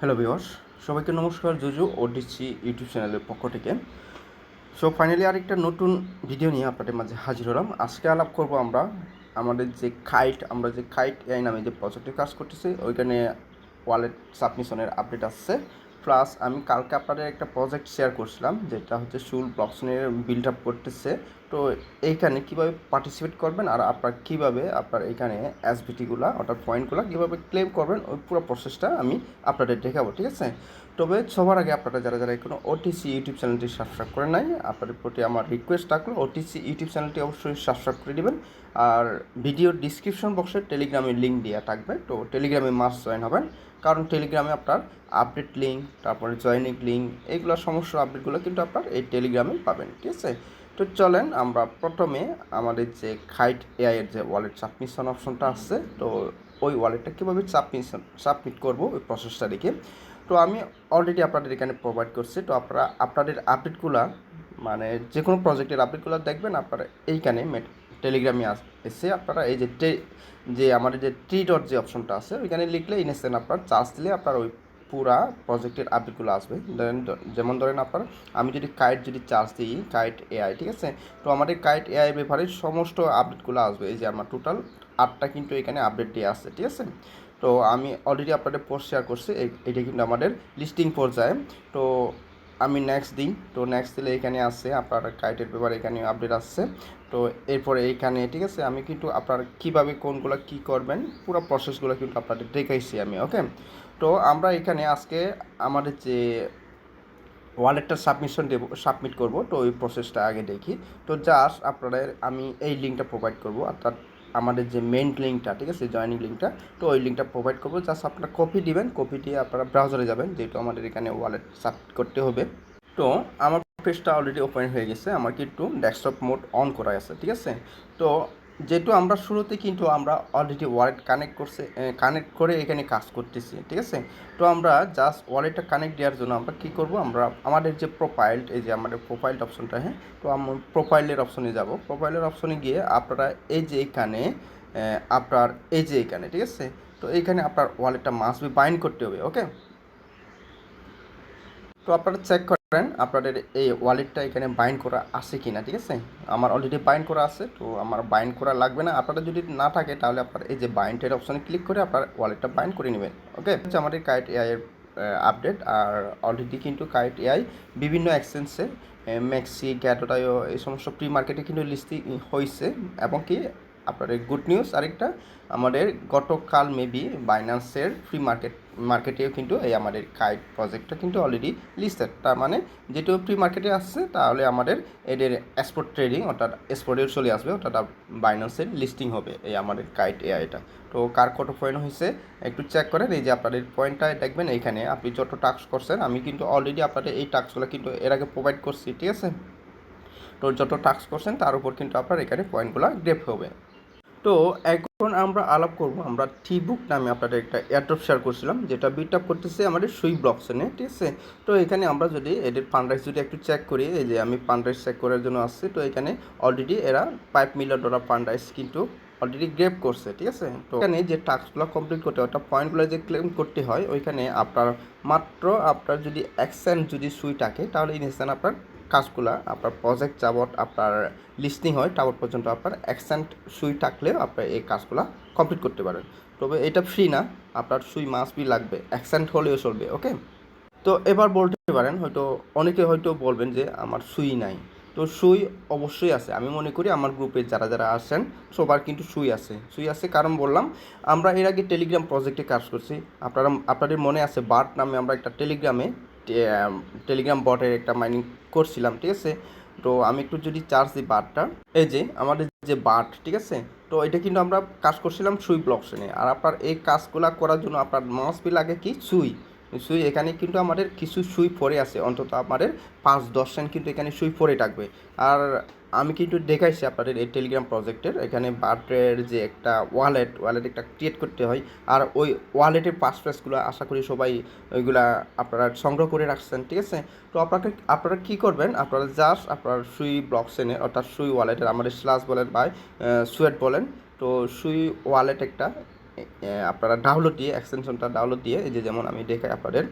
Hello viewers সবাইকে নমস্কার, জুজু ওডিসি YouTube চ্যানেলের পক্ষ থেকে। সো ফাইনালি আরেকটা নতুন ভিডিও নিয়ে আপনাদের মাঝে হাজির হলাম। আজকে আলাপ করব আমরা আমাদের যে খাইট আমরা যে খাইট এআই নামে যে প্রজেক্টে কাজ করতেছি, ওইখানে ওয়ালেট সাবমিশনের আপডেট আসছে। প্লাস আমি কালকে আপনাদের একটা প্রজেক্ট শেয়ার করছিলাম, যেটা হচ্ছে শুল ব্লকসনের বিল্ড আপ করতেছে। তো এইখানে কীভাবে পার্টিসিপেট করবেন আর আপনার কীভাবে আপনার এখানে এসবিটিগুলো অর্থাৎ পয়েন্টগুলো কীভাবে ক্লেম করবেন, ওই পুরো প্রসেসটা আমি আপনাদের দেখাবো, ঠিক আছে? তবে সবার আগে আপনারা যারা যারা এখনও ওটিসি ইউটিউব চ্যানেলটি সাবস্ক্রাইব করে নাই, আপনাদের প্রতি আমার রিকোয়েস্ট থাকল ওটিসি ইউটিউব চ্যানেলটি অবশ্যই সাবস্ক্রাইব করে দেবেন। আর ভিডিওর ডিসক্রিপশন বক্সে টেলিগ্রামের লিঙ্ক দেওয়া থাকবে, তো টেলিগ্রামে মাস্ট জয়েন হবেন। কারণ টেলিগ্রামে আপনার আপডেট লিঙ্ক তারপরে জয়নিং লিঙ্ক এইগুলো সমস্ত আপডেটগুলো কিন্তু আপনার এই টেলিগ্রামে পাবেন, ঠিক আছে? তো চলেন আমরা প্রথমে আমাদের যে খাইট এআইয়ের যে ওয়ালেট সাবমিশন অপশনটা আছে, তো ওই ওয়ালেটটা কীভাবে সাবমিশন সাবমিট করব ওই প্রসেসটা দেখে। তো আমি অলরেডি আপনাদের এখানে প্রোভাইড করছি, তো আপনারা, আপনাদের আপডেটগুলো মানে যে কোনো প্রজেক্টের আপডেটগুলো দেখবেন, আপনারা এইখানে টেলিগ্রামে এসে আপনারা এই যে যে আমাদের যে ট্রি ডট যে অপশনটা আছে, ওইখানে লিখলে ইনস্ট্যান্ট আপনার চার্জ দিলে আপনার ওই পুরা প্রজেক্টের আপডেটগুলো আসবে। ধরেন, যেমন ধরেন আপনার, আমি যদি কাইট যদি চার্জ দিই কাইট এআই ঠিক আছে? তো আমাদের কাইট এআই ব্যাপারে সমস্ত আপডেটগুলো আসবে। এই যে আমার টোটাল আটটা কিন্তু এখানে আপডেট দিয়ে আসছে ঠিক আছে? তো আমি অলরেডি আপনাদের পোস্ট শেয়ার করছি। এটা কিন্তু আমাদের লিস্টিং পর্যায়ে। তো আমি নেক্সট দিই। তো নেক্সট দিলে এখানে আসছে আপনার কাইটের ব্যাপারে এখানে আপডেট আসছে। তো এরপরে এইখানে ঠিক আছে? আমি কিন্তু আপনার কীভাবে কোনগুলো কী করবেন, পুরো প্রসেসগুলো কিন্তু আপনাদের দেখাইছি আমি ওকে তো আমরা এখানে আজকে আমাদের যে ওয়ালেটটা সাবমিশন দেবো সাবমিট করব, তো ওই প্রসেসটা আগে দেখি। তো জাস্ট আপনাদের, আমি এই লিঙ্কটা প্রোভাইড করব, অর্থাৎ আমাদের যে মেন লিঙ্কটা ঠিক আছে জয়নিং লিঙ্কটা তো ওই লিঙ্কটা প্রোভাইড করব। জাস্ট আপনারা কপি দিবেন কপি দিয়ে আপনারা ব্রাউজারে যাবেন, যেহেতু আমাদের এখানে ওয়ালেট সাবমিট করতে হবে। তো আমার পেজটা অলরেডি ওপেন হয়ে গেছে, আমার কিন্তু ডেস্কটপ মোড অন করা আছে, ঠিক আছে? তো যেহেতু আমরা শুরুতে কিন্তু আমরা অলরেডি ওয়ালেট কানেক্ট করছে কানেক্ট করে এখানে কাজ করতেছি, ঠিক আছে? তো আমরা জাস্ট ওয়ালেটটা কানেক্ট দেওয়ার জন্য আমরা কী করব? আমরা আমাদের যে প্রোফাইল এই যে আমাদের প্রোফাইল অপশনটা হ্যাঁ? তো আমরা প্রোফাইলের অপশনে যাব। প্রোফাইলের অপশনে গিয়ে আপনারা এই যে এখানে আপনার এই যে এখানে, ঠিক আছে? তো এইখানে আপনার ওয়ালেটটা মাস্ট বি বাইন্ড করতে হবে ওকে তো আপনারা চেক করেন আপনাদের এই ওয়ালেটটা এখানে বাইন্ড করা আছে কি না ঠিক আছে? আমার অলরেডি বাইন্ড করা আছে, তো আমার বাইন্ড করা লাগবে না। আপনাদের যদি না থাকে, তাহলে আপনার এই যে বাইন্ডের অপশানে ক্লিক করে আপনার ওয়ালেটটা বাইন্ড করে নেবেন ওকে হচ্ছে আমাদের কাইট এআই এর আপডেট আর অলরেডি কিন্তু কাইট এআই বিভিন্ন এক্সচেঞ্জে ম্যাক্সি গ্যাটোটাইও এই সমস্ত প্রি মার্কেটে কিন্তু লিস্টিং হয়েছে এবং কি আপনার গুড নিউজ আরেকটা, আমাদের গতকাল মেবি বাইন্যান্সের ফ্রি মার্কেট মার্কেটেও কিন্তু এই আমাদের কাইট প্রজেক্টটা কিন্তু অলরেডি লিস্টেড তার মানে যেহেতু ফ্রি মার্কেটে আসছে, তাহলে আমাদের এদের এক্সপোর্ট ট্রেডিং অর্থাৎ এক্সপোর্টেও চলে আসবে, অর্থাৎ বাইন্যান্সের লিস্টিং হবে এই আমাদের কাইট এআইটা তো কার কত পয়েন্ট হয়েছে, একটু চেক করেন, এই যে আপনাদের পয়েন্টটা দেখবেন এইখানে, আপনি যত টাস্ক করছেন, আমি কিন্তু অলরেডি আপনাদের এই টাস্কগুলো কিন্তু এর আগে প্রোভাইড করছি, ঠিক আছে? তো যত টাস্ক করছেন, তার উপর কিন্তু আপনার এখানে পয়েন্টগুলো গ্রেপ হবে। তো এখন আমরা আলাপ করব। আমরা টি বুক নামে আপনাদের একটা এয়ারড্রপ শেয়ার করছিলাম, যেটা বিট আপ করতেছে আমাদের সুই ব্লকসেনে ঠিক আছে? তো এখানে আমরা যদি এদের ফান্ডরাইজ যদি একটু চেক করি, এই যে আমি ফান্ডরাইজ চেক করার জন্য আসছি, তো এখানে অলরেডি এরা ফাইভ মিলিয়ন ডলার ফান্ডরাইজ কিন্তু অলরেডি গ্রেপ করছে, ঠিক আছে? তো এখানে যে টাস্কগুলো কমপ্লিট করতে হয় পয়েন্টগুলো যে ক্লেম করতে হয়, ওইখানে আপনার মাত্র আপনার যদি অ্যাকসেন্ট যদি সুই থাকে, তাহলে ইনস্ট্যান্ট আপনার কাজগুলো, আপনার প্রজেক্ট যাবত আপনার লিস্টিং হয় টাওয়ার পর্যন্ত আপনার অ্যাকসেন্ট সুই থাকলে আপনার এই কাজগুলো কমপ্লিট করতে পারেন। তবে এটা ফ্রি না, আপনার সুই মাস বি লাগবে অ্যাকসেন্ট হলেও চলবে ওকে তো এবার বলতে পারেন, হয়তো অনেকে হয়তো বলবেন যে আমার সুই নাই। তো সুই অবশ্যই আছে। আমি মনে করি আমার গ্রুপে যারা যারা আসেন সবার কিন্তু সুই আছে। সুই আছে কারণ বললাম, আমরা এর আগে টেলিগ্রাম প্রজেক্টে কাজ করছি। আপনারা, আপনাদের মনে আছে বার্ট নামে আমরা একটা টেলিগ্রামে টেলিগ্রাম বটের একটা মাইনিং করছিলাম, ঠিক আছে? তো আমি একটু যদি চার্জ দিই বারটা এই যে আমাদের যে বাট ঠিক আছে? তো এটা কিন্তু আমরা কাজ করছিলাম সুই ব্লকসেনে আর আপনার এই কাজগুলো করার জন্য আপনার বি লাগে কি? সুই। সুই এখানে কিন্তু আমাদের কিছু সুই পরে আছে, অন্তত আমাদের পাঁচ দশ সেন্ট কিন্তু এখানে সুই পরে থাকবে। আর আমি কিন্তু দেখাইছি আপনাদের এই টেলিগ্রাম প্রজেক্টের এখানে বার্টের যে একটা ওয়ালেট ওয়ালেট একটা ক্রিয়েট করতে হয়। আর ওই ওয়ালেটের পাসওয়ার্ডসগুলো আশা করি সবাই ওইগুলা আপনারা সংগ্রহ করে রাখছেন, ঠিক আছে? তো আপনাকে, আপনারা কী করবেন? আপনারা জাস্ট আপনার সুই ব্লকসেনে অর্থাৎ সুই ওয়ালেটের আমাদের স্লাস বলেন বা সুয়েট বলেন, তো সুই ওয়ালেট একটা আপনারা ডাউনলোড দিয়ে এক্সটেনশনটা ডাউনলোড দিয়ে, এই যে যেমন আমি দেখাই আপনাদের,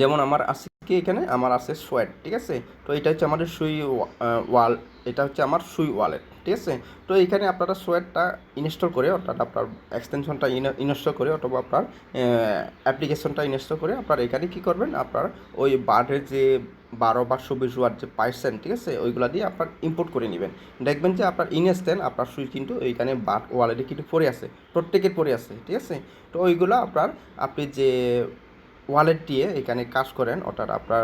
যেমন আমার আছে। কি এখানে? আমার আছে সোয়েট, ঠিক আছে? তো এটা হচ্ছে আমাদের সুই ওয়াল, এটা হচ্ছে আমার সুই ওয়ালেট, ঠিক আছে? তো এখানে আপনারা সোয়েটটা ইনস্টল করে, অর্থাৎ আপনার এক্সটেনশনটা ইনস্টল করে, অথবা আপনার অ্যাপ্লিকেশনটা ইনস্টল করে, আপনার এখানে কী করবেন? আপনার ওই বার্ডের যে বারো বা চব্বিশ ওয়াট যে পার্সেন্ট, ঠিক আছে? ওইগুলা দিয়ে আপনার ইম্পোর্ট করে নেবেন। দেখবেন যে আপনার ইনস্ট্যান্ট, আপনার সুইচ কিন্তু এইখানে বাট ওয়ালেটে কিন্তু পড়ে আছে, প্রত্যেকের পড়ে আছে, ঠিক আছে? তো ওইগুলো আপনার, আপনি যে ওয়ালেট দিয়ে এখানে কাজ করেন, অর্থাৎ আপনার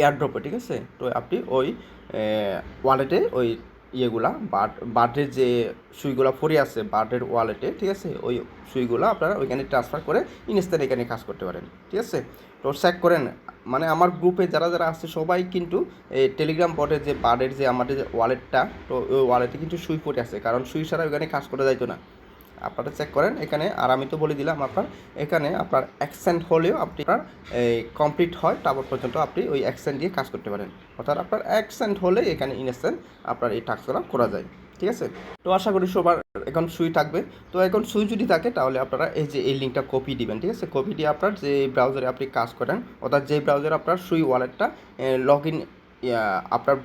এয়ারড্রপে ঠিক আছে? তো আপনি ওই ওয়ালেটে ওই ইয়েগুলা বাট বার্ডের যে সুইগুলো পড়ে আছে, বার্ডের ওয়ালেটে ঠিক আছে? ওই সুইগুলো আপনারা ওইখানে ট্রান্সফার করে ইনস্ট্যান্ট এখানে কাজ করতে পারেন, ঠিক আছে? তো চেক করেন মানে আমার গ্রুপে যারা যারা আছে, সবাই কিন্তু এই টেলিগ্রাম বটের যে বার্ডের যে আমাদের যে ওয়ালেটটা তো ওই ওয়ালেটে কিন্তু সুই পড়ে আছে, কারণ সুই ছাড়া ওইখানে কাজ করা যাইতো না। আপনারা চেক করেন, এখানে, আর আমি তো বলে দিলাম আপনার, এখানে আপনার অ্যাকসেন্ট হলেও আপনি আপনার কমপ্লিট হয়, তারপর পর্যন্ত আপনি ওই অ্যাকসেন্ট দিয়ে কাজ করতে পারেন। অর্থাৎ আপনার অ্যাকসেন্ট হলে এখানে ইনসেন্ট আপনার এই টাস্কগুলো করা যায়, ঠিক আছে? তো আশা করি সবার এখন সুই থাকবে। তো এখন সুই যদি থাকে, তাহলে আপনারা এই যে, এই লিঙ্কটা কপি দিবেন, ঠিক আছে? কপি দিয়ে আপনার যে ব্রাউজারে আপনি কাজ করেন, অর্থাৎ যে ব্রাউজারে আপনার সুই ওয়ালেটটা লগ ইন আপনার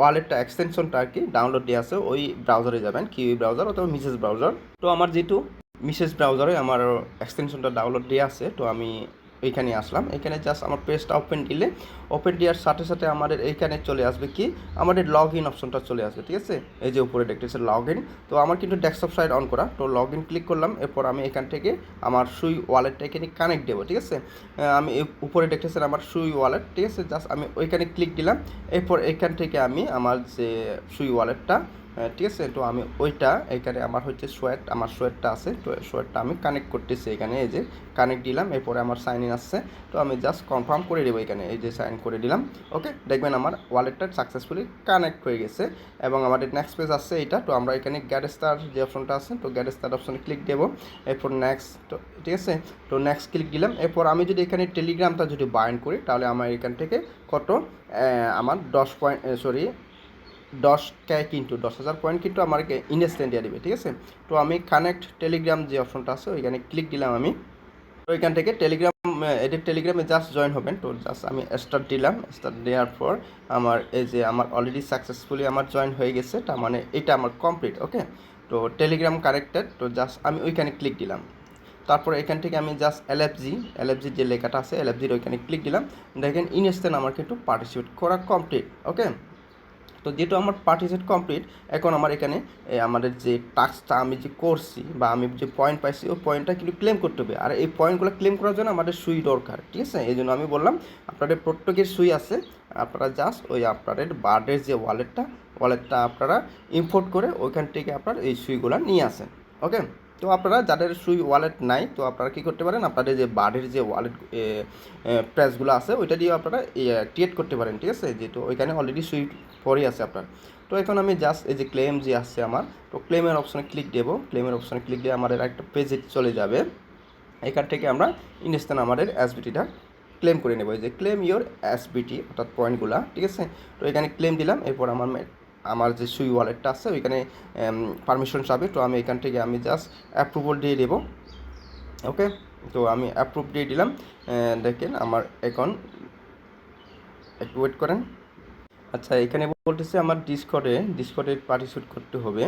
ওয়ালেটটা এক্সটেনশনটা আর কি ডাউনলোড দিয়ে আছে, ওই ব্রাউজারে যাবেন কি ব্রাউজার অথবা মিসেস ব্রাউজার তো আমার যেহেতু মিসেস ব্রাউজারে আমার এক্সটেনশনটা ডাউনলোড দিয়ে আছে, তো আমি এইখানে আসলাম। এখানে জাস্ট আমার পেজটা ওপেন দিলে ওপেন দেওয়ার সাথে সাথে আমাদের এইখানে চলে আসবে কি? আমাদের লগ ইন অপশনটা চলে আসবে, ঠিক আছে? এই যে উপরে দেখতেছে লগ ইন তো আমার কিন্তু ডেস্কটপ সাইড অন করা। তো লগ ইন ক্লিক করলাম, এরপর আমি এখান থেকে আমার সুই ওয়ালেটটা এখানে কানেক্ট দেবো, ঠিক আছে? আমি উপরে দেখতেছেন আমার সুই ওয়ালেট ঠিক আছে? জাস্ট আমি ওইখানে ক্লিক দিলাম। এরপর এখান থেকে আমি আমার যে সুই ওয়ালেটটা ঠিক আছে, তো আমি ওইটা এখানে আমার হচ্ছে সোয়েট আমার সোয়েটটা আছে, তো সোয়েটটা আমি কানেক্ট করতেছি এখানে এই যে কানেক্ট দিলাম, এরপরে আমার সাইন ইন আসছে, তো আমি জাস্ট কনফার্ম করে দেবো এখানে, এই যে সাইন করে দিলাম ওকে দেখবেন আমার ওয়ালেটটা সাকসেসফুলি কানেক্ট হয়ে গেছে, এবং আমাদের নেক্সট পেজ আসছে এটা তো আমরা এখানে গ্যাড স্টার যে অপশনটা আছে, তো গ্যাড স্টার অপশনে ক্লিক দেবো, এরপর নেক্সট তো ঠিক আছে, তো নেক্সট ক্লিক দিলাম, এরপর আমি যদি এখানে টেলিগ্রামটা যদি বাইন্ড করি, তাহলে আমার এখান থেকে কত? আমার দশ পয়েন্ট সরি দশ কে কিন্তু, দশ হাজার পয়েন্ট কিন্তু আমাকে ইনস্ট্যান্ট দিয়ে দেবে, ঠিক আছে? তো আমি কানেক্ট টেলিগ্রাম যে অপশনটা আছে, ওইখানে ক্লিক দিলাম আমি। তো এখান থেকে টেলিগ্রাম এদের টেলিগ্রামে জাস্ট জয়েন হবেন। তো জাস্ট আমি স্টার্ট দিলাম। স্টার্ট দেওয়ার পর আমার এই যে আমার অলরেডি সাকসেসফুলি আমার জয়েন হয়ে গেছে, তার মানে এটা আমার কমপ্লিট ওকে তো টেলিগ্রাম কানেক্টেড তো জাস্ট আমি ওইখানে ক্লিক দিলাম। তারপর এখান থেকে আমি জাস্ট এলএফজি এলএফজির যে লেখাটা আছে এলএফজির ওইখানে ক্লিক দিলাম। দেখেন ইনস্ট্যান্ট আমার কিন্তু পার্টিসিপেট করা কমপ্লিট ওকে তো যেহেতু আমার পার্টিসিপেট কমপ্লিট এখন আমার এখানে আমাদের যে টাস্কটা আমি যে করছি বা আমি যে পয়েন্ট পাইছি, ওই পয়েন্টটা কিন্তু ক্লেম করতে হবে। আর এই পয়েন্টগুলো ক্লেম করার জন্য আমাদের সুই দরকার, ঠিক আছে? এই জন্য আমি বললাম, আপনাদের প্রত্যেকের সুই আছে, আপনারা জাস্ট ওই আপনাদের বার্ডের যে ওয়ালেটটা ওয়ালেটটা আপনারা ইম্পোর্ট করে ওইখান থেকে আপনার এই সুইগুলো নিয়ে আসেন, ওকে? তো আপনারা যাদের সুই ওয়ালেট নাই, তো আপনারা কী করতে পারেন, আপনাদের যে বার্ডের যে ওয়ালেট প্রাইসগুলো আছে, ওইটা দিয়ে আপনারা ক্রিয়েট করতে পারেন, ঠিক আছে? যেহেতু ওইখানে অলরেডি সুই পরে আছে আপনার। তো এখন আমি জাস্ট এই যে ক্লেম যে আসছে আমার, তো ক্লেমের অপশনে ক্লিক দেবো। ক্লেমের অপশনে ক্লিক দিয়ে আমাদের একটা পেজে চলে যাবে। এখান থেকে আমরা ইনস্ট্যান্ট আমাদের এসবিটিটা ক্লেম করে নেব। এই যে ক্লেম ইওর এসবিটি অর্থাৎ পয়েন্টগুলো ঠিক আছে? তো এখানে ক্লেম দিলাম, এরপর আমার আমার যে সুই ওয়ালেটটা আছে, ওইখানে পারমিশন চাবে। তো আমি এখান থেকে আমি জাস্ট অ্যাপ্রুভাল দিয়ে দেবো। ওকে তো আমি অ্যাপ্রুভ দিয়ে দিলাম। দেখেন আমার এখন একটু ওয়েট করেন। আচ্ছা এখানে বলতেছে আমার ডিসকর্ডে ডিসকর্ডে পার্টিসিপেট করতে হবে।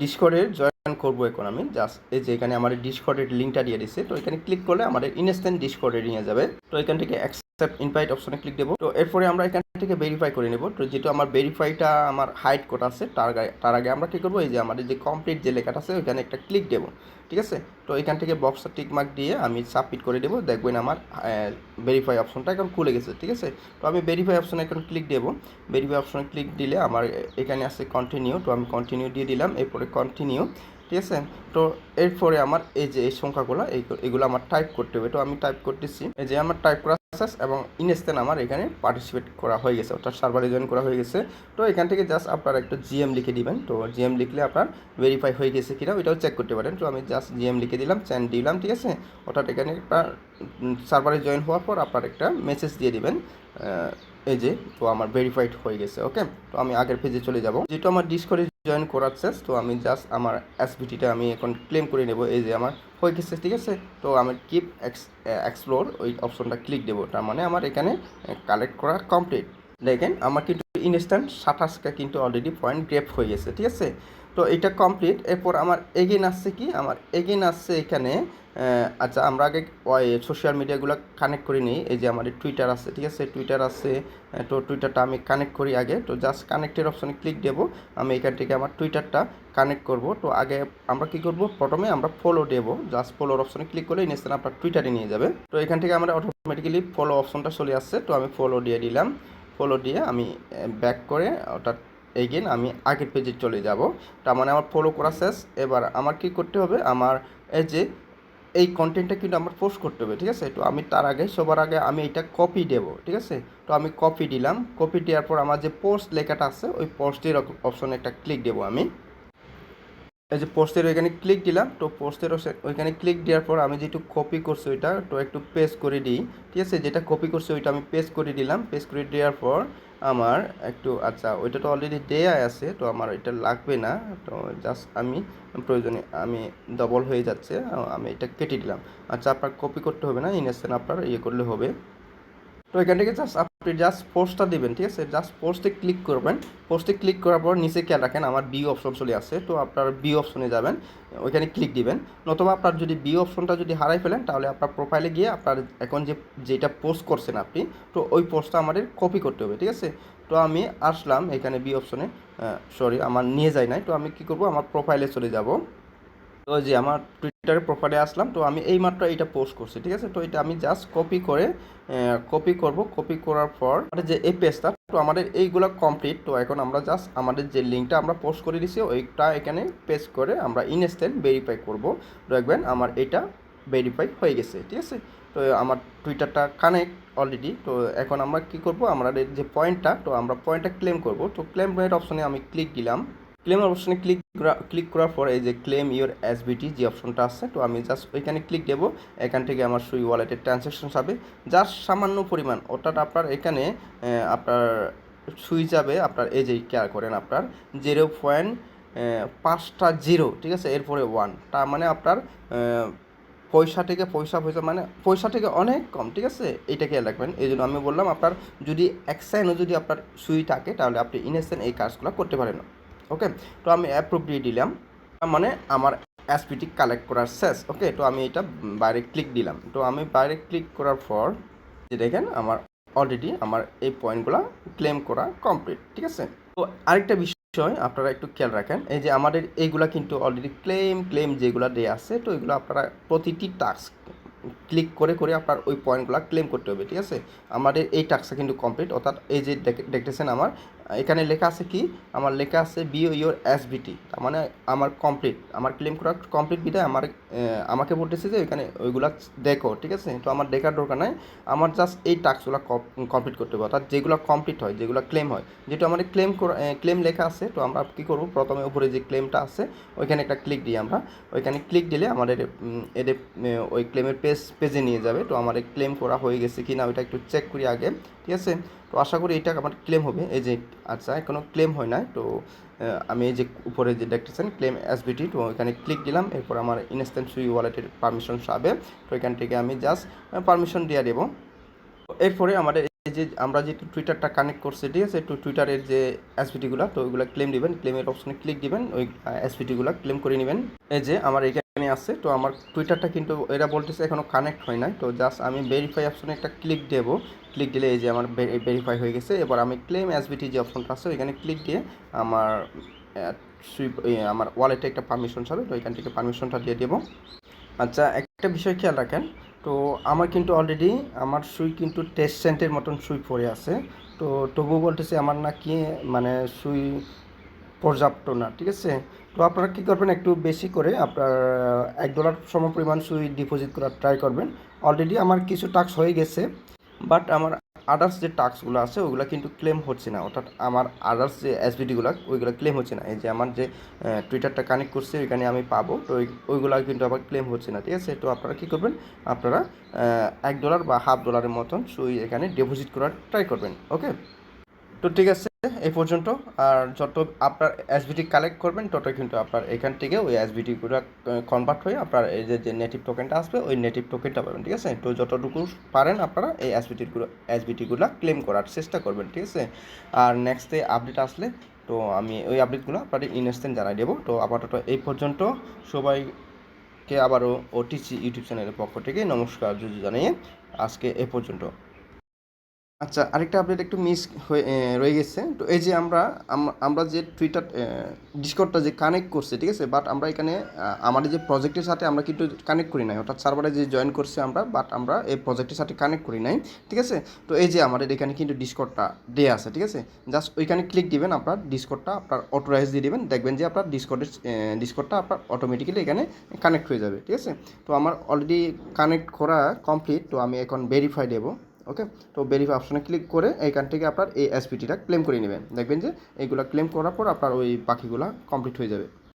ডিসকর্ডে জয়েন করব এখন আমি। জাস্ট এই যে এখানে আমার ডিসকর্ডের লিঙ্কটা দিয়ে দিচ্ছে তো এখানে ক্লিক করলে আমাদের ইনস্ট্যান্ট ডিসকর্ডে নিয়ে যাবে। তো এখান থেকে অ্যাকসেপ্ট ইনভাইট অপশনে ক্লিক দেবো। তো এরপরে আমরা এখান থেকে ভেরিফাই করে নেব। তো যেহেতু আমার ভেরিফাইটা আমার হাইট কোড আছে, তার আগে তার আগে আমরা কী করব? এই যে আমাদের যে কমপ্লিট যে লেখাটা আছে, ওইখানে একটা ক্লিক দেবো। ঠিক আছে? তো এখান থেকে বক্সটা টিকমার্ক দিয়ে আমি সাবমিট করে দেবো। দেখবেন আমার ভেরিফাই অপশনটা এখন খুলে গেছে, ঠিক আছে? তো আমি ভেরিফাই অপশনে এখন ক্লিক দেবো। ভেরিফাই অপশনে ক্লিক দিলে আমার এখানে আছে কন্টিনিউ তো আমি কন্টিনিউ দিয়ে দিলাম। এরপরে কন্টিনিউ ঠিক আছে? তো এরপরে আমার এই যে এই সংখ্যাগুলো, এই এগুলো আমার টাইপ করতে হবে। তো আমি টাইপ করতেছি, এই যে আমার টাইপ করা সাকসেস এবং ইনস্ট্যান্ট আমার এখানে পার্টিসিপেট করা হয়ে গেছে, অর্থাৎ সার্ভারে জয়েন করা হয়ে গেছে। তো এখান থেকে জাস্ট আপনারা একটা জিএম লিখে দিবেন। তো জিএম লিখলে আপনার ভেরিফাই হয়ে গেছে কিনা ওইটাও চেক করতে পারেন। তো আমি জাস্ট জিএম লিখে দিলাম চ্যান দিলাম, ঠিক আছে? অর্থাৎ এখানে সার্ভারে জয়েন হওয়ার পর আপনার একটা মেসেজ দিয়ে দিবেন এই যে, তো আমার ভেরিফাইড হয়ে গেছে ওকে তো আমি আগের পেজে চলে যাব। যেহেতু আমার ডিসকরে জয়েন করার শেষ তো আমি জাস্ট আমার এসবিটিটা আমি এখন ক্লেম করে নেব। এই যে আমার হয়ে গেছে ঠিক আছে? তো আমি কিপ এক্সপ্লোর ওই অপশনটা ক্লিক দেবো। তার মানে আমার এখানে কালেক্ট করা কমপ্লিট দেখেন, আমার কিন্তু ইনস্ট্যান্ট সাতাশটা কিন্তু অলরেডি পয়েন্ট গ্রেপ হয়ে গেছে, ঠিক আছে? তো এটা কমপ্লিট এরপর আমার এগেন আসছে কি? আমার এগেন আসছে এখানে আচ্ছা আমরা আগে, ওই সোশ্যাল মিডিয়াগুলো কানেক্ট করে নিই, এই যে আমার টুইটার আছে, ঠিক আছে? টুইটার আছে তো টুইটারটা আমি কানেক্ট করি আগে, তো জাস্ট কানেক্টের অপশনে ক্লিক দেবো, আমি এখান থেকে আমার টুইটারটা কানেক্ট করব, তো আগে আমরা কি করব? প্রথমে আমরা ফলো দেবো জাস্ট ফলোর অপশনে ক্লিক করলে ইনস্ট্যান্ট আপনার টুইটারে নিয়ে যাবে। তো এখান থেকে আমরা অটোমেটিক্যালি ফলো অপশনটা চলে আসছে, তো আমি ফলো দিয়ে দিলাম ফলো দিয়ে আমি ব্যাক করে ওটা এগেন আমি আগের পেজে চলে যাব। তার মানে আমার ফলো করা শেষ। এবার আমার কি করতে হবে? আমার এই যে, এই কন্টেন্টটা কিন্তু আমার পোস্ট করতে হবে, ঠিক আছে? তো আমি তার আগে, সবার আগে আমি এটা কপি দেবো, ঠিক আছে? তো আমি কপি দিলাম। কপি দেওয়ার পর আমার যে পোস্ট লেখাটা আছে, ওই পোস্টের অপশনে একটা ক্লিক দেবো আমি। এই যে পোস্টের ওইখানে ক্লিক দিলাম। তো পোস্টের ওইখানে ক্লিক দেওয়ার পর আমি যেটু কপি করছি ওইটা, তো একটু পেস্ট করে দিই, ঠিক আছে? যেটা কপি করছি ওইটা আমি পেস্ট করে দিলাম। পেস্ট করে দেওয়ার পর আমার একটু আচ্ছা ওইটা তো অলরেডি দেয়া আছে, তো আমার এটা লাগবে না, তো জাস্ট আমি প্রয়োজনে আমি ডবল হয়ে যাচ্ছে, আমি এটা কেটে দিলাম। আচ্ছা আপনার কপি করতে হবে না ইনস্ট্যান্ট আপনার ইয়ে করলে হবে। তো এখান থেকে জাস্ট আপনি জাস্ট পোস্টটা দিবেন, ঠিক আছে? জাস্ট পোস্টে ক্লিক করবেন। পোস্টে ক্লিক করার পর নিচে খেয়াল রাখেন, আমার বি অপশন চলে আসছে, তো আপনার বি অপশনে যাবেন, ওইখানে ক্লিক দিবেন। নতুবা আপনার যদি বি অপশনটা যদি হারাই ফেলেন, তাহলে আপনার প্রোফাইলে গিয়ে আপনার এখন যে, যেটা পোস্ট করছেন আপনি, তো ওই পোস্টটা আমাদের কপি করতে হবে, ঠিক আছে? তো আমি আসলাম এখানে বি অপশনে সরি আমার নিয়ে যায় নাই, তো আমি কি করব? আমার প্রোফাইলে চলে যাব। তো যে আমার টুইটারের প্রোফাইলে আসলাম। তো আমি এই মাত্র এটা পোস্ট করছি, ঠিক আছে? তো এটা আমি জাস্ট কপি করে কপি করব। কপি করার পর যে এই পেজটা তো আমাদের এইগুলো কমপ্লিট তো এখন আমরা জাস্ট আমাদের যে লিঙ্কটা আমরা পোস্ট করে দিছি, ওইটা এখানে পেস্ট করে আমরা ইনস্ট্যান্ট ভেরিফাই করব। দেখবেন আমার এটা ভেরিফাই হয়ে গেছে, ঠিক আছে? তো আমার টুইটারটা কানেক্ট অলরেডি তো এখন আমরা কি করব? আমাদের যে পয়েন্টটা তো আমরা পয়েন্টটা ক্লেম করব। তো ক্লেম পয়েন্ট অপশনে আমি ক্লিক দিলাম। ক্লেম অপশনে ক্লিক ক্লিক করার পর এই যে ক্লেম ইউর এসবিটি যে অপশনটা আছে, তো আমি জাস্ট ওইখানে ক্লিক দেব। এখান থেকে আমার সুই ওয়ালেটের ট্রানজ্যাকশন যাবে। জাস্ট সামান্য পরিমাণ, অর্থাৎ আপনার এখানে আপনার সুই যাবে, আপনার এই যে কেয়ার করেন আপনার জিরো পয়েন্ট পাঁচটা জিরো ঠিক আছে? এরপরে ওয়ান তার মানে আপনার পয়সা থেকে পয়সা পয়সা মানে পয়সা থেকে অনেক কম, ঠিক আছে? এইটা খেয়াল রাখবেন। এই জন্য আমি বললাম আপনার যদি এক্সাইনও যদি আপনার সুই থাকে, তাহলে আপনি ইনস্ট্যান্ট এই কাজগুলো করতে পারেন। ওকে তো আমি অ্যাপ্রুভ দিয়ে দিলাম। মানে আমার এসপিটি কালেক্ট করার শেষ। ওকে তো আমি এটা বাইরে ক্লিক দিলাম। তো আমি বাইরে ক্লিক করার পর যে দেখেন আমার অলরেডি আমার এই পয়েন্টগুলো ক্লেম করা কমপ্লিট ঠিক আছে? তো আরেকটা বিষয় আপনারা একটু খেয়াল রাখেন, এই যে আমাদের এইগুলা কিন্তু অলরেডি ক্লেম ক্লেম যেগুলো দেওয়া আছে, তো এগুলো আপনারা প্রতিটি টাস্ক ক্লিক করে করে আপনার ওই পয়েন্টগুলো ক্লেম করতে হবে, ঠিক আছে? আমাদের এই টাস্কটা কিন্তু কমপ্লিট অর্থাৎ এই যে দেখ- দেখতেছেন আমার এখানে লেখা আছে কি? আমার লেখা আছে বিও ইওর এসবিটি তার মানে আমার কমপ্লিট আমার ক্লেম করা কমপ্লিট বিদায় আমার আমাকে বলতেছে যে ওইখানে ওইগুলা দেখো, ঠিক আছে? তো আমার দেখার দরকার নাই, আমার জাস্ট এই টাস্কগুলো কমপ্লিট করতে হবে, অর্থাৎ যেগুলো কমপ্লিট হয়, যেগুলো ক্লেম হয়, যেহেতু আমাদের ক্লেম ক্লেম লেখা আছে, তো আমরা কী করব? প্রথমে উপরে যে ক্লেমটা আছে, ওইখানে একটা ক্লিক দিই আমরা, ওইখানে ক্লিক দিলে আমাদের এদের ওই ক্লেমের পেজ পেজে নিয়ে যাবে, তো আমার ক্লেম করা হয়ে গেছে কি না ওইটা একটু চেক করি আগে, ঠিক আছে? তো আশা করি এটা আমার ক্লেম হবে। এই যে আচ্ছা এখনও ক্লেম হয় না তো আমি এই যে উপরে যে দেখতেছেন ক্লেম এসবিটি তো এখানে ক্লিক দিলাম, এরপর আমার ইনস্ট্যান্ট সুই ওয়ালেটের পারমিশন সাবে তো এখান থেকে আমি জাস্ট পারমিশন দিয়ে দেবো। এরপরে আমাদের এই যে আমরা যে টুইটারটা কানেক্ট করছি, ঠিক আছে? টুইটারের যে এসপিটিগুলো তো ওইগুলো ক্লেম দিবেন। ক্লেমের অপশনে ক্লিক দিবেন, ওই এসপিটিগুলো ক্লেম করে নেবেন। এই যে আমার এখানে আছে, তো আমার টুইটারটা কিন্তু এরা বলতেছে এখনও কানেক্ট হয় নাই। তো জাস্ট আমি ভেরিফাই অপশনে একটা ক্লিক দেবো। ক্লিক দিলে এই যে আমার ভেরিফাই হয়ে গেছে। এবার আমি ক্লেম এসবিটি যে অপশনটা আছে, ওইখানে ক্লিক দিয়ে আমার সুইপ আমার ওয়ালেটে একটা পারমিশন যাবে তো ওইখান থেকে পারমিশনটা দিয়ে দেবো। আচ্ছা একটা বিষয় খেয়াল রাখেন তো আমার কিন্তু অলরেডি আমার সুই কিন্তু টেস্ট সেন্টের মতন সুই পড়ে আছে। তো তবু বলতেছে আমার না কি মানে সুই পর্যাপ্ত না, ঠিক আছে? তো আপনারা কী করবেন একটু বেশি করে আপনার এক ডলার সম পরিমাণ সুই ডিপোজিট করার ট্রাই করবেন। অলরেডি আমার কিছু টাক্স হয়ে গেছে বাট আমার আদার্স যে টাস্কগুলো আছে, ওগুলো কিন্তু ক্লেম হচ্ছে না। অর্থাৎ আমার আদার্স যে এসবিডিগুলো ওইগুলো ক্লেম হচ্ছে না। এই যে আমার যে টুইটারটা কানেক্ট করছে, ওইখানে আমি পাবো। তো ওই- ওইগুলো কিন্তু আবার ক্লেম হচ্ছে না। ঠিক আছে? তো আপনারা কী করবেন? আপনারা এক ডলার বা হাফ ডলারের মতন সুই এখানে ডিপোজিট করার ট্রাই করবেন। ওকে তো ঠিক আছে। এই পর্যন্ত। আর যত আপনার এসবিটি কালেক্ট করবেন, তত কিন্তু আপনার এখান থেকে ওই এসবিটিগুলো কনভার্ট হয়ে আপনার এই যে যে নেটিভ টোকেনটা আসবে, ওই নেটিভ টোকেনটা পাবেন, ঠিক আছে? তো যতটুকু পারেন আপনারা এই এসবিটিগুলো এসবিটিগুলো ক্লেম করার চেষ্টা করবেন, ঠিক আছে? আর নেক্সটে আপডেট আসলে, তো আমি ওই আপডেটগুলো আপনাদের ইনস্ট্যান্ট জানাই দেবো। তো আপাতত এই পর্যন্ত, সবাইকে আবারও ওটিসি ইউটিউব চ্যানেলের পক্ষ থেকে নমস্কার জুজু জানিয়ে আজকে এ পর্যন্ত। আচ্ছা আরেকটা আপডেট একটু মিস হয়ে রয়ে গেছে। তো এই যে আমরা আমরা যে টুইটার ডিসকর্ডটা যে কানেক্ট করছে, ঠিক আছে? বাট আমরা এখানে আমাদের যে প্রজেক্টের সাথে আমরা কিন্তু কানেক্ট করি নাই। অর্থাৎ সার্ভারে যে জয়েন করছে আমরা বাট আমরা এই প্রজেক্টের সাথে কানেক্ট করি নাই, ঠিক আছে? তো এই যে আমাদের এখানে কিন্তু ডিসকর্ডটা দেয়া আছে, ঠিক আছে? জাস্ট ওইখানে ক্লিক দিবেন, আপনার ডিসকর্ডটা আপনার অটোরাইজ দিয়ে দিবেন। দেখবেন যে আপনার ডিসকর্ডের ডিসকর্ডটা আপনার অটোমেটিক্যালি এখানে কানেক্ট হয়ে যাবে, ঠিক আছে? তো আমার অলরেডি কানেক্ট করা কমপ্লিট তো আমি এখন ভেরিফাই দেবো। ওকে? তো ভেরিফাই অপশনে ক্লিক করে এইখান থেকে আপনার এই এসপিটিটা ক্লেম করে নেবেন। দেখবেন যে এইগুলো ক্লেম করার পর আপনার ওই পাখিগুলো কমপ্লিট হয়ে যাবে।